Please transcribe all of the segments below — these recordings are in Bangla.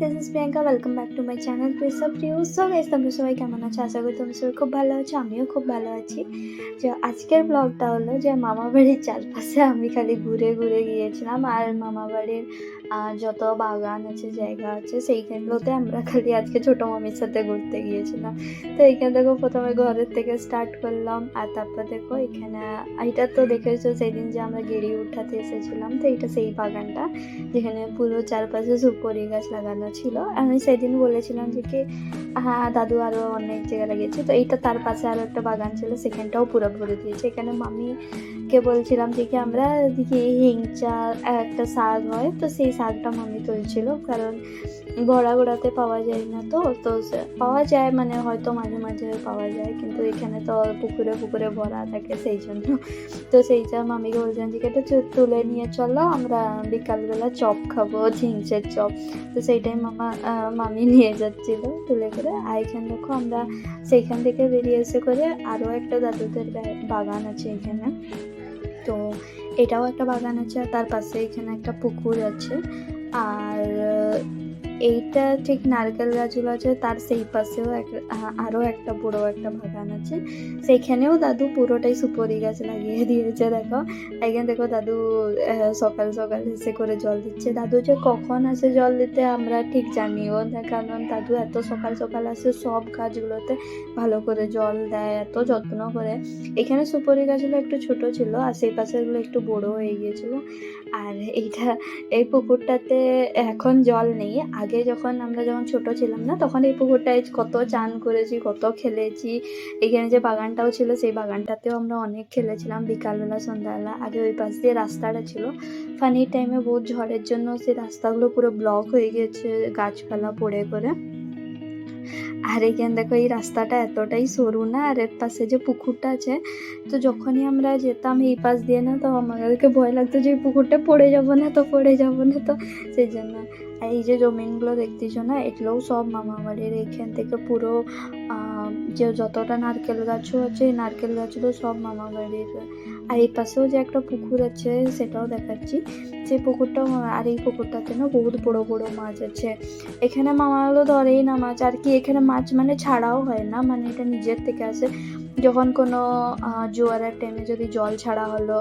This is Priyanka welcome back to my channel press অফ রিউ সো গাইস তোমরা সবাই কেমন আছো? আশা করি তোমরা সবাই খুব ভালো আছো, আমিও খুব ভালো আছি। যে আজকের ব্লগটা হলো যে মামা বাড়ির চারপাশে আমি খালি ঘুরে ঘুরে গিয়েছিলাম, আর মামা বাড়ির যত বাগান আছে, জায়গা আছে সেইখানগুলোতে আমরা খালি আজকে ছোটো মামির সাথে ঘুরতে গিয়েছিলাম। তো এইখানে দেখো, প্রথমে ঘরের থেকে স্টার্ট করলাম, আর তারপর দেখো, এখানে, এটা তো দেখেছ সেদিন যে আমরা গেড়ি উঠাতে এসেছিলাম, তো এইটা সেই বাগানটা, যেখানে পুরো চারপাশে সুপরি গাছ লাগানো ছিল। আমি সেদিন বলেছিলাম যে কি হ্যাঁ দাদু আরও অনেক জায়গায় লাগিয়েছে তো এইটা তার পাশে আরও একটা বাগান ছিল, সেখানটাও পুরো ভরে দিয়েছে। এখানে মামিকে বলছিলাম যে কি আমরা দেখি হিংচা একটা শাক হয়, তো সেই শাকটা মামি তুলছিল, কারণ গোড়া গোড়াতে পাওয়া যায় না তো তো পাওয়া যায় মানে হয়তো মাঝে মাঝে পাওয়া যায়, কিন্তু এখানে তো পুকুরে পুকুরে ভরা থাকে সেই জন্য। তো সেইটা মামিকে বলছিলাম যে কি এটা তুলে নিয়ে চলো, আমরা বিকালবেলা চপ খাব ঝিংচের চপ। তো সেইটাই মামা মামি নিয়ে যাচ্ছিল তুলে করে। আর এখানে দেখো আমরা সেইখান থেকে বেরিয়ে এসে করে আরও একটা দাদুদের বাগান আছে এখানে। তো এটাও একটা বাগান আছে আর তার পাশে এখানে একটা পুকুর আছে। আর এইটা ঠিক নারকেল গাছগুলো আছে, তার সেই পাশেও এক আরও একটা বড় একটা বাগান আছে। সেইখানেও দাদু পুরোটাই সুপরি গাছ লাগিয়ে দিয়েছে, দেখো। এখানে দেখো দাদু সকাল সকাল এসে করে জল দিচ্ছে। দাদু যে কখন আসে জল দিতে আমরা ঠিক জানিও না, কারণ দাদু এত সকাল সকাল আসে সব গাছগুলোতে ভালো করে জল দেয়, এত যত্ন করে। এখানে সুপারি গাছগুলো একটু ছোট ছিল, আর সেই পাশেগুলো একটু বড় হয়ে গিয়েছিল। আর এইটা, এই পুকুরটাতে এখন জল নেই আগে যখন আমরা যখন ছোট ছিলাম না, তখন এই পুকুরটায় কত চান করেছি, কত খেলেছি। এখানে যে বাগানটাও ছিল, সেই বাগানটাতেও আমরা অনেক খেলেছিলাম বিকালবেলা, সন্ধ্যাবেলা। আগে ওই পাশ দিয়ে রাস্তাটা ছিল। ফানির টাইমে বহুত ঝড়ের জন্য সেই রাস্তাগুলো পুরো ব্লক হয়ে গেছে, গাছপালা পড়ে করে আর এখানে দেখো, এই রাস্তাটা এতটাই সরু না, আর এর পাশে যে পুকুরটা আছে, তো যখনই আমরা যেতাম এই পাশ দিয়ে না, তো আমাদেরকে ভয় লাগতো যে পুকুরটা পড়ে যাব না তো, পড়ে যাব না তো, সেই জন্য। এই যে জমিনগুলো দেখতেছো না, এগুলোও সব মামা বাড়ির এইখান থেকে পুরো যে যতটা নারকেল গাছও আছে নারকেল গাছগুলো সব মামা বাড়ির আর এই পাশেও যে একটা পুকুর আছে সেটাও দেখাচ্ছি। যে পুকুরটা, আর এই পুকুরটাতে না বহুত বড় বড় মাছ আছে। এখানে মামাগুলো ধরেই না মাছ, আর কি এখানে মাছ মানে ছাড়াও হয় না মানে এটা নিজের থেকে আসে। যখন কোনো জোয়ারের টাইমে যদি জল ছাড়া হলো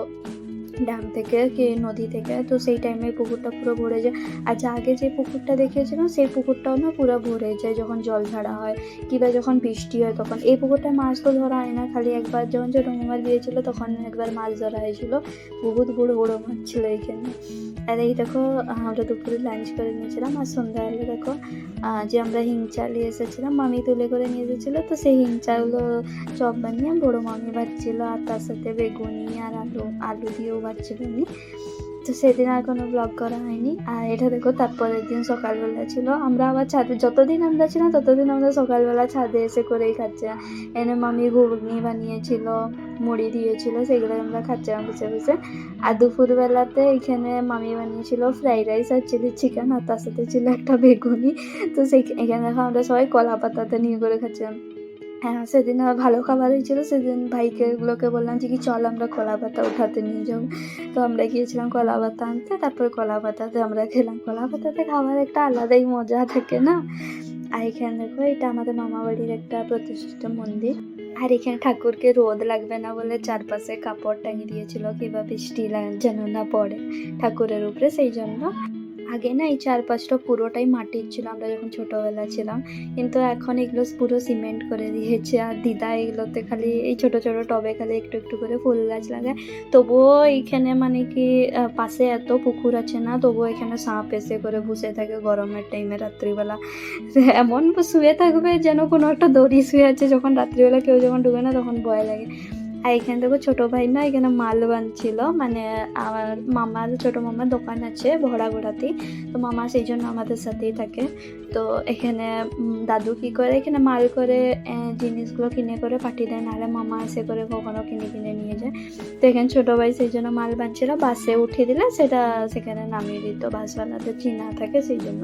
ড্যাম থেকে কি নদী থেকে তো সেই টাইমে পুকুরটা পুরো ভরে যায়। আর যা আগে যে পুকুরটা দেখিয়েছিলাম সেই পুকুরটাও না পুরো ভরে যায় যখন জল ঝাড়া হয় কিংবা যখন বৃষ্টি হয় তখন। এই পুকুরটা মাছ তো ধরা হয় না খালি একবার যখন ছোটো মোবাইল দিয়েছিলো ছিল তখন একবার মাছ ধরা হয়েছিল। বহুত বড় বড় মাছ ছিল এখানে। আর এই দেখো, আমরা দুপুরে লাঞ্চ করে নিয়েছিলাম আর সন্ধ্যাবেলা দেখো যে আমরা হিং হিংচা নিয়ে এসেছিলাম, মামি তুলে করে নিয়ে এসেছিল, তো সেই হিং হিংচাগুলো চপ বানিয়ে বড়ো মামি বাচ্ছিল আর তার সাথে বেগুনি আর আলু আলু দিয়েও বাচ্ছিল উনি। তো সেদিন আর কোনো ব্লগ করা হয়নি। আর এটা দেখো, তারপরের দিন সকালবেলা ছিল। আমরা আবার ছাদে, যতদিন আমরা ছিলাম, ততদিন আমরা সকালবেলা ছাদে এসে করেই খাচ্ছিলাম এনে মামি ঘুগনি বানিয়েছিল, মুড়ি দিয়েছিল সেগুলো আমরা খাচ্ছিলাম বসে বসে আর দুপুরবেলাতে এখানে মামি বানিয়েছিল ফ্রাইড রাইস আর চিলি চিকেন আর তার সাথে ছিল একটা বেগুনি। তো সেই, এখানে দেখো আমরা সবাই কলা পাতাতে নিয়ে করে খাচ্ছিলাম। হ্যাঁ সেদিন আমার ভালো খাবার হয়েছিল। সেদিন ভাইকে গুলোকে বললাম যে, কি চল আমরা কলা পাতা উঠাতে নিয়ে যাব। তো আমরা গিয়েছিলাম কলা পাতা আনতে। তারপর কলা পাতাতে আমরা খেলাম। কলা পাতাতে খাবার একটা আলাদাই মজা থাকে না? আর এখানে দেখো, এটা আমাদের মামা বাড়ির একটা প্রতিষ্ঠিত মন্দির। আর এখানে ঠাকুরকে রোদ লাগবে না বলে চারপাশে কাপড় টাঙিয়ে দিয়েছিল, কিংবা বৃষ্টি যেন না পড়ে ঠাকুরের উপরে, সেই জন্য আগে না এই চারপাশটা পুরোটাই মাটির ছিল, আমরা যখন ছোটোবেলা ছিলাম। কিন্তু এখন এগুলো পুরো সিমেন্ট করে দিয়েছে, আর দিদা এগুলোতে খালি এই ছোট ছোট টবে খালি একটু একটু করে ফুল গাছ লাগায়। তবুও এইখানে মানে কি পাশে এত পুকুর আছে না, তবুও এখানে সাপ এসে করে বসে থাকে গরমের টাইমে রাত্রিবেলা। এমন শুয়ে থাকবে যেন কোনো একটা দড়ি শুয়ে আছে, যখন রাত্রিবেলা কেউ যখন ঢুকে না তখন ভয় লাগে। আর এখানে দেখো ছোটো ভাই না, এখানে মাল বানছিল। মানে আমার মামার, ছোটো মামার দোকান আছে ভরা ঘোড়াতেই তো মামা সেই জন্য আমাদের সাথেই থাকে। তো এখানে দাদু কি করে? এখানে মাল করে জিনিসগুলো কিনে করে পাঠিয়ে দেয়। নাহলে মামা এসে করে কখনো কিনে কিনে নিয়ে যায়। তো এখানে ছোটো ভাই সেই জন্য মাল বানছিল। বাসে উঠিয়ে দিলে সেটা সেখানে নামিয়ে দিত। বাসওয়ালাদের চিনা থাকে সেই জন্য।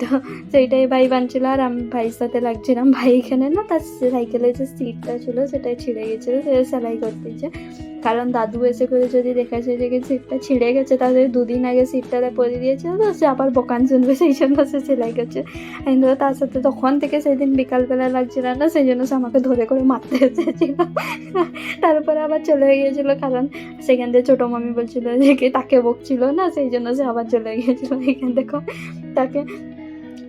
তো সেইটাই ভাই বানছিল। আর আমি ভাইয়ের সাথে লাগছিলাম। ভাই এখানে না, তার সাইকেলের যে সিটটা ছিল, সেটাই ছিঁড়ে গেছিল। সেলাই করতেছে। কারণ দাদু এসে করে যদি দেখেছে যে কি সিটটা ছিঁড়ে গেছে তাহলে দুদিন আগে সিটটাতে পরে দিয়েছে, তো সে আবার বকান শুনবে সেই জন্য সে সেলাই করছে। কিন্তু তার সাথে তখন থেকে সেদিন বিকালবেলা লাগছিল না, সেই জন্য সে আমাকে ধরে করে মারতে এসেছিল। তারপরে আবার চলে গিয়েছিল, কারণ সেখান থেকে ছোটো মামি বলছিল যে তাকে বকছিল না, সেই জন্য সে আবার চলে গিয়েছিল। এখান দেখো তাকে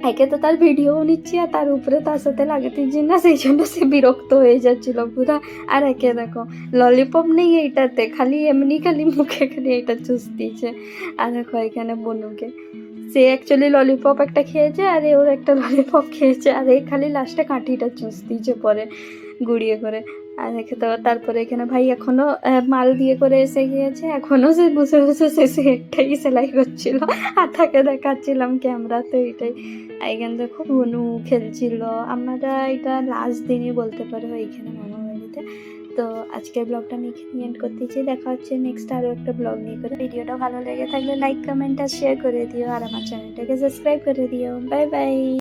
একে তো তার ভিডিও নিচ্ছি আর তার উপরে তার সাথে লাগাতেছি না সেই জন্য সে বিরক্ত হয়ে যাচ্ছিল পুরা আর একে দেখো ললিপপ নেই এইটাতে খালি এমনি খালি মুখে খালি এটা চুষ দিয়েছে আর দেখো এখানে বনুকে সে অ্যাকচুয়ালি ললিপপ একটা খেয়েছে আর ওর একটা ললিপপ খেয়েছে আর এই খালি লাস্টে কাঁটিটা চুষ দিয়েছে পরে গুড়িয়ে করে আর দেখে তো তারপরে এখানে ভাই এখনও মাল দিয়ে করে এসে গিয়েছে। এখনও সে বসে বসে শেষে একটাই সেলাই করছিল। আর তাকে দেখাচ্ছিলাম ক্যামেরা ক্যামেরাতে এটাই। এখানে খুব অনু খেলছিল। আমরা এটা লাস্ট দিনই বলতে পারো এইখানে মামা বাড়িতে তো আজকের ব্লগটা আমি এখানে এন্ড করতেছি। দেখা হচ্ছে নেক্সট আরও একটা ব্লগ নিয়ে করে। ভিডিওটা ভালো লেগে থাকলে লাইক কমেন্ট আর শেয়ার করে দিও। আর আমার চ্যানেলটাকে সাবস্ক্রাইব করে দিও। Bye bye